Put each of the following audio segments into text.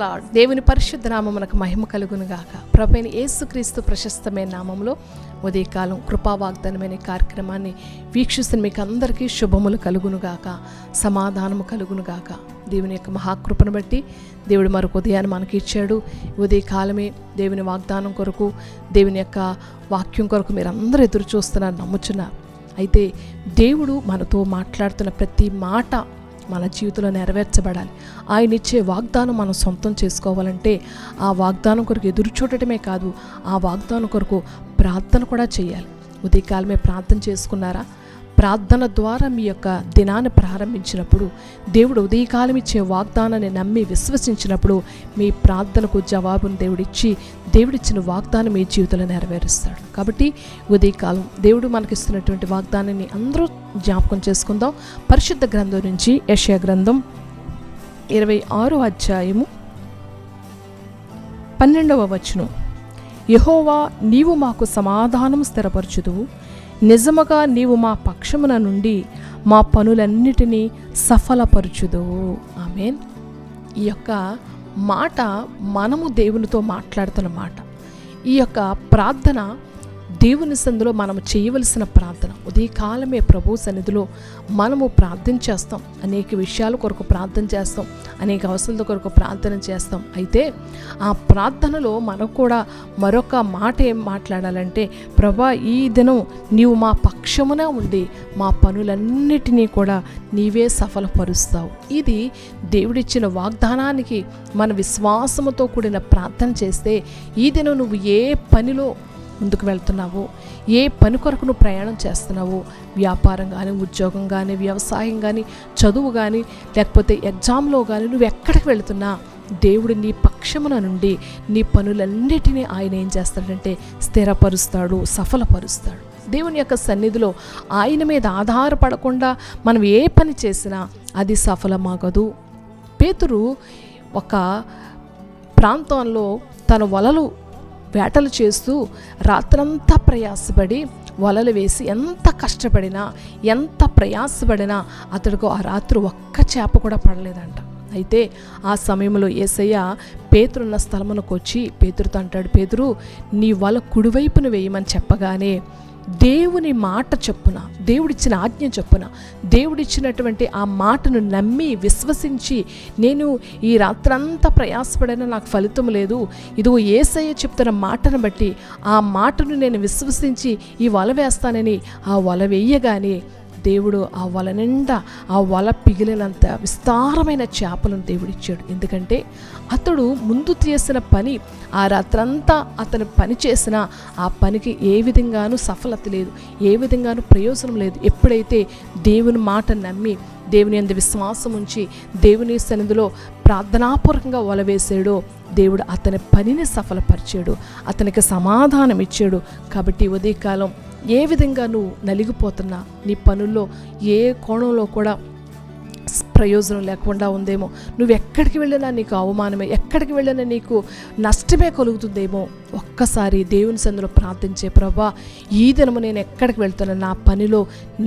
Lord దేవుని పరిశుద్ధ నామమునకు మహిమ కలుగును గాక ప్రభైన యేసుక్రీస్తు ప్రశస్తమైన నామంలో ఉదయకాలం కృపా వాగ్దానమైన కార్యక్రమాన్ని వీక్షిస్తున్న మీకు అందరికీ శుభములు కలుగును గాక సమాధానము కలుగును గాక దేవుని యొక్క మహాకృపను బట్టి దేవుడు మరొక ఉదయాన్ని మనకి ఇచ్చాడు. ఉదయకాలమే దేవుని వాగ్దానం కొరకు దేవుని యొక్క వాక్యం కొరకు మీరు అందరూ ఎదురు చూస్తున్నారు నమ్ముచున్నారు. అయితే దేవుడు మనతో మాట్లాడుతున్న ప్రతి మాట మన జీవితంలో నెరవేర్చబడాలి. ఆయన ఇచ్చే వాగ్దానం మనం సొంతం చేసుకోవాలంటే ఆ వాగ్దానం కొరకు ఎదురు చూడటమే కాదు ఆ వాగ్దానం కొరకు ప్రార్థన కూడా చేయాలి. ఉదయకాలమే ప్రార్థన చేసుకున్నారా? ప్రార్థన ద్వారా మీ యొక్క దినాన్ని ప్రారంభించినప్పుడు దేవుడు ఉదయకాలం ఇచ్చే వాగ్దానాన్ని నమ్మి విశ్వసించినప్పుడు మీ ప్రార్థనకు జవాబును దేవుడిచ్చి దేవుడిచ్చిన వాగ్దానం మీ జీవితంలో నెరవేరుస్తాడు. కాబట్టి ఉదయకాలం దేవుడు మనకిస్తున్నటువంటి వాగ్దానాన్ని అందరూ జ్ఞాపకం చేసుకుందాం. పరిశుద్ధ గ్రంథం నుంచి యశయ గ్రంథం ఇరవై ఆరో అధ్యాయము పన్నెండవ వచనం. యహోవా నీవు మాకు సమాధానం స్థిరపరచుదువు. నిజముగా నీవు మా పక్షమున నుండి మా పనులన్నిటినీ సఫలపరచుదువు. ఆమెన్. ఈ యొక్క మాట మనము దేవునితో మాట్లాడుతున్న మాట. ఈ యొక్క ప్రార్థన దేవుని సందులో మనం చేయవలసిన ప్రార్థన. ఉదయకాలమే ప్రభు సన్నిధిలో మనము ప్రార్థన చేస్తాం. అనేక విషయాల కొరకు ప్రార్థన చేస్తాం. అనేక అవసరాల కొరకు ప్రార్థన చేస్తాం. అయితే ఆ ప్రార్థనలో మనకు కూడా మరొక మాట ఏం మాట్లాడాలంటే ప్రభా ఈ దినం నీవు మా పక్షమున ఉండి మా పనులన్నిటినీ కూడా నీవే సఫలపరుస్తావు. ఇది దేవుడిచ్చిన వాగ్దానానికి మన విశ్వాసముతో కూడిన ప్రార్థన చేస్తే ఈ దినం నువ్వు ఏ పనిలో ముందుకు వెళ్తున్నావు? ఏ పని కొరకు నువ్వు ప్రయాణం చేస్తున్నావు? వ్యాపారం కానీ ఉద్యోగం కానీ వ్యవసాయం కానీ చదువు కానీ లేకపోతే ఎగ్జామ్లో కానీ నువ్వు ఎక్కడికి వెళుతున్నా? దేవుడు నీ పక్షమున నుండి నీ పనులన్నిటినీ ఆయన ఏం చేస్తాడంటే స్థిరపరుస్తాడు సఫలపరుస్తాడు. దేవుని యొక్క సన్నిధిలో ఆయన మీద ఆధారపడకుండా మనం ఏ పని చేసినా అది సఫలమాగదు. పేతురు ఒక ప్రాంతంలో తన వలలు వేటలు చేస్తూ రాత్రంతా ప్రయాసపడి వలలు వేసి ఎంత కష్టపడినా ఎంత ప్రయాసపడినా అతడికి ఆ రాత్రి ఒక్క చేప కూడా పడలేదంట. అయితే ఆ సమయంలో ఏసయ్య పేతురున్న స్థలమునకు వచ్చి పేతురుతో అంటాడు పేతురు నీ వల కుడివైపున వేయమని చెప్పగానే దేవుని మాట చొప్పున దేవుడిచ్చిన ఆజ్ఞ చొప్పున దేవుడిచ్చినటువంటి ఆ మాటను నమ్మి విశ్వసించి నేను ఈ రాత్రంతా ప్రయాసపడైనా నాకు ఫలితం లేదు. ఇదిగో ఏసయ్య చెప్తున్న మాటను బట్టి ఆ మాటను నేను విశ్వసించి ఈ వల వేస్తానని ఆ వల వేయగానే దేవుడు ఆ వల నిండా ఆ వల పిగిలినంత విస్తారమైన చేపలను దేవుడిచ్చాడు ఎందుకంటే అతడు ముందు చేసిన పని ఆ రాత్రంతా అతను పని చేసిన ఆ పనికి ఏ విధంగానూ సఫలత లేదు ఏ విధంగానూ ప్రయోజనం లేదు. ఎప్పుడైతే దేవుని మాట నమ్మి దేవుని అందు విశ్వాసం ఉంచి దేవుని సన్నిధిలో ప్రార్థనాపూర్వకంగా వలవేసాడో దేవుడు అతని పనిని సఫలపరిచాడు అతనికి సమాధానం ఇచ్చాడు. కాబట్టి ఉదయకాలం ఏ విధంగా నువ్వు నలిగిపోతున్నా నీ పనుల్లో ఏ కోణంలో కూడా ప్రయోజనం లేకుండా ఉందేమో నువ్వు ఎక్కడికి వెళ్ళినా నీకు అవమానమే ఎక్కడికి వెళ్ళినా నీకు నష్టమే కలుగుతుందేమో ఒక్కసారి దేవుని సందులో ప్రార్థించే ప్రభా ఈ దినము నేను ఎక్కడికి వెళ్తున్నా నా పనిలో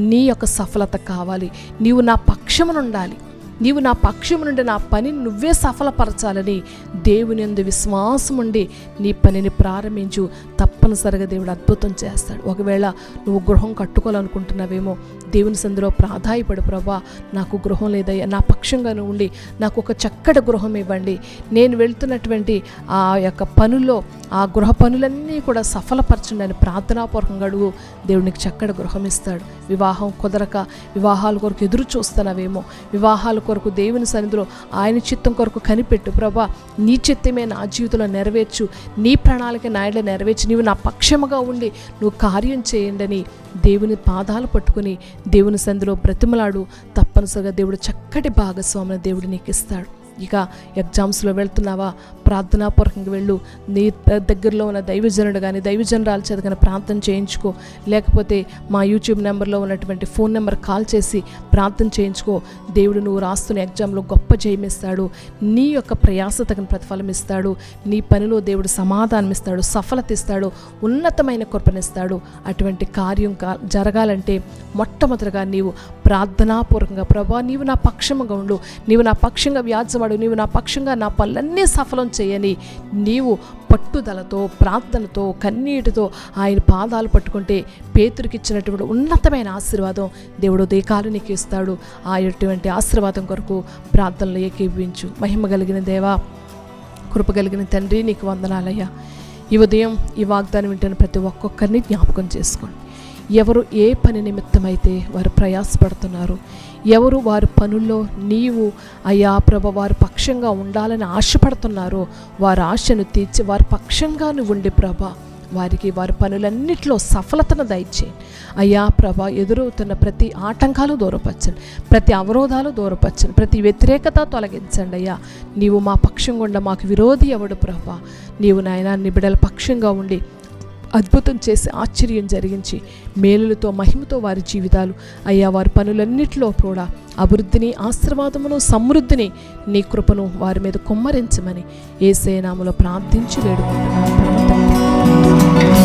నీ యొక్క సఫలత కావాలి నీవు నా పక్షమును ఉండాలి నీవు నా పక్షం నుండి నా పనిని నువ్వే సఫలపరచాలని దేవుని అందు విశ్వాసం ఉండి నీ పనిని ప్రారంభించు. తప్పనిసరిగా దేవుడు అద్భుతం చేస్తాడు. ఒకవేళ నువ్వు గృహం కట్టుకోవాలనుకుంటున్నావేమో దేవుని సందులో ప్రాధాయపడు ప్రభా. నాకు గృహం లేదయ్యా నా పక్షంగాను ఉండి నాకు ఒక చక్కటి గృహం ఇవ్వండి. నేను వెళ్తున్నటువంటి ఆ యొక్క పనుల్లో ఆ గృహ పనులన్నీ కూడా సఫలపరచండి అని ప్రార్థనాపూర్వకంగా అడుగు. దేవునికి చక్కటి గృహం ఇస్తాడు. వివాహం కుదరక వివాహాల కొరకు ఎదురు చూస్తున్నావేమో వివాహాలు కొరకు దేవుని సన్నిధిలో ఆయన చిత్తం కొరకు కనిపెట్టు. ప్రభా నీ చిత్తమే నా జీవితంలో నెరవేర్చు. నీ ప్రణాళిక నాయన నెరవేర్చి. నీవు నా పక్షముగా ఉండి నువ్వు కార్యం చేయండి అని దేవుని పాదాలు పట్టుకుని దేవుని సంధిలో బ్రతిమలాడు. తప్పనిసరిగా దేవుడు చక్కటి భాగస్వామిని దేవుడు నీకు ఇస్తాడు. ఇక ఎగ్జామ్స్లో వెళ్తున్నావా? ప్రార్థనాపూర్వకంగా వెళ్ళు. నీ దగ్గరలో ఉన్న దైవజనుడు కానీ దైవజనరాలు చేత కానీ ప్రార్థన చేయించుకో. లేకపోతే మా యూట్యూబ్ నెంబర్లో ఉన్నటువంటి ఫోన్ నెంబర్ కాల్ చేసి ప్రార్థన చేయించుకో. దేవుడు నువ్వు రాస్తున్న ఎగ్జామ్లో గొప్ప జయమిస్తాడు నీ యొక్క ప్రయాస తగిన ప్రతిఫలం ఇస్తాడు. నీ పనిలో దేవుడు సమాధానం ఇస్తాడు సఫలత ఇస్తాడు ఉన్నతమైన కృపనిస్తాడు అటువంటి కార్యం కా జరగాలంటే మొట్టమొదటిగా నీవు ప్రార్థనాపూర్వకంగా ప్రభా నీవు నా పక్షముగా ఉండు. నీవు నా పక్షంగా వ్యాజ్యవాడు నీవు నా పక్షంగా నా పనులన్నీ సఫలం చేయని నీవు పట్టుదలతో ప్రార్థనతో కన్నీటితో ఆయన పాదాలు పట్టుకుంటే పేతురికి ఇచ్చినటువంటి ఉన్నతమైన ఆశీర్వాదం దేవుడు దేకాలు నీకు ఇస్తాడు. ఆ ఎటువంటి ఆశీర్వాదం కొరకు ప్రార్థనలు ఏకీవించు మహిమ కలిగిన దేవా కృప కలిగిన తండ్రి నీకు వందనాలయ్యా. ఈ ఉదయం ఈ వాగ్దానం వింటున్న ప్రతి ఒక్కొక్కరిని జ్ఞాపకం చేసుకోండి. ఎవరు ఏ పని నిమిత్తమైతే వారు ప్రయాసపడుతున్నారు ఎవరు వారి పనుల్లో నీవు అయ్యా ప్రభ వారి పక్షంగా ఉండాలని ఆశపడుతున్నారో వారి ఆశను తీర్చి వారి పక్షంగా నువ్వు ఉండి ప్రభ వారికి వారి పనులన్నిట్లో సఫలతను దయచేయండి అయ్యా ప్రభ ఎదురవుతున్న ప్రతి ఆటంకాలు దూరపరచండి ప్రతి అవరోధాలు దూరపరచండి ప్రతి వ్యతిరేకత తొలగించండి అయ్యా. నీవు మా పక్షం గుండా మాకు విరోధి ఎవడు ప్రభ? నీవు నాయన నిబిడల పక్షంగా ఉండి అద్భుతం చేసి ఆశ్చర్యం జరిగించి మేలులతో మహిమతో వారి జీవితాలు. అయ్యా వారి పనులన్నిటిలో కూడా అభివృద్ధిని ఆశీర్వాదమును సమృద్ధిని నీ కృపను వారి మీద కుమ్మరించమని ఏసేనాములో ప్రార్థించి వేడుకుంటున్నాను